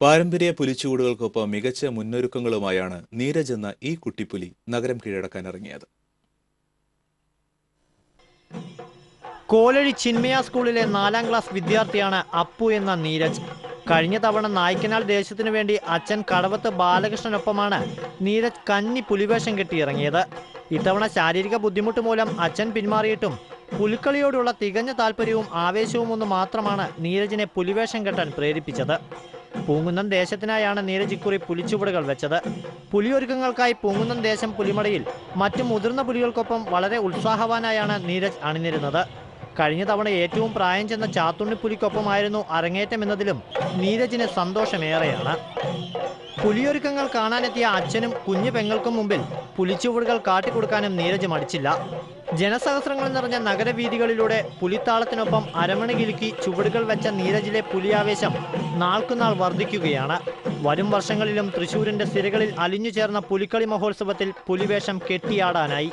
പാരമ്പര്യ പുലിച്ചുകൂടുകൾക്കൊപ്പം മികച്ച മുന്നൊരുക്കങ്ങളുമായാണ് നീരജ് എന്ന ഈ കുട്ടിപ്പുലി നഗരം കീഴടക്കാൻ ഇറങ്ങിയത് കോലഴി ചിന്മയ സ്കൂളിലെ നാലാം ക്ലാസ് വിദ്യാർത്ഥിയാണ് അപ്പു എന്ന നീരജ്. കഴിഞ്ഞ തവണ നായ്ക്കനാൽ ദേശത്തിനു വേണ്ടി അച്ഛൻ കടവത്ത് ബാലകൃഷ്ണനൊപ്പമാണ് നീരജ് കന്നി പുലിവേഷം കെട്ടിയിറങ്ങിയത്. ഇത്തവണ ശാരീരിക ബുദ്ധിമുട്ട് മൂലം അച്ഛൻ പിന്മാറിയിട്ടും പുലിക്കളിയോടുള്ള തികഞ്ഞ താല്പര്യവും ആവേശവും ഒന്ന് മാത്രമാണ് നീരജിനെ പുലിവേഷം കെട്ടാൻ പ്രേരിപ്പിച്ചത്. പൂങ്കുന്നം ദേശത്തിനായാണ് നീരജ് ഇക്കുറി പുലിച്ചുവടുകൾ വെച്ചത്. പുലിയൊരുക്കങ്ങൾക്കായി പൂങ്കുന്നം ദേശം പുലിമടയിൽ മറ്റു മുതിർന്ന പുലികൾക്കൊപ്പം വളരെ ഉത്സാഹവാനായാണ് നീരജ് അണിനിരുന്നത് കഴിഞ്ഞ തവണ ഏറ്റവും പ്രായം ചെന്ന ചാത്തുണ്ണിപ്പുലിക്കൊപ്പമായിരുന്നു അരങ്ങേറ്റം എന്നതിലും നീരജിന് സന്തോഷമേറെയാണ്. പുലിയൊരുക്കങ്ങൾ കാണാനെത്തിയ അച്ഛനും കുഞ്ഞു പെങ്ങൾക്കും മുമ്പിൽ പുലിച്ചുവടുകൾ കാട്ടിക്കൊടുക്കാനും നീരജ് മടിച്ചില്ല. ജനസഹസ്രങ്ങൾ നിറഞ്ഞ നഗരവീഥികളിലൂടെ പുലിത്താളത്തിനൊപ്പം അരമണ കിലുക്കി ചുവടുകൾ വെച്ച നീരജിലെ പുലിയാവേശം നാൾക്കുനാൾ വർദ്ധിക്കുകയാണ്. വരും വർഷങ്ങളിലും തൃശൂരിന്റെ സിരകളിൽ അലിഞ്ഞു ചേർന്ന പുലിക്കളി മഹോത്സവത്തിൽ പുലിവേഷം കെട്ടിയാടാനായി.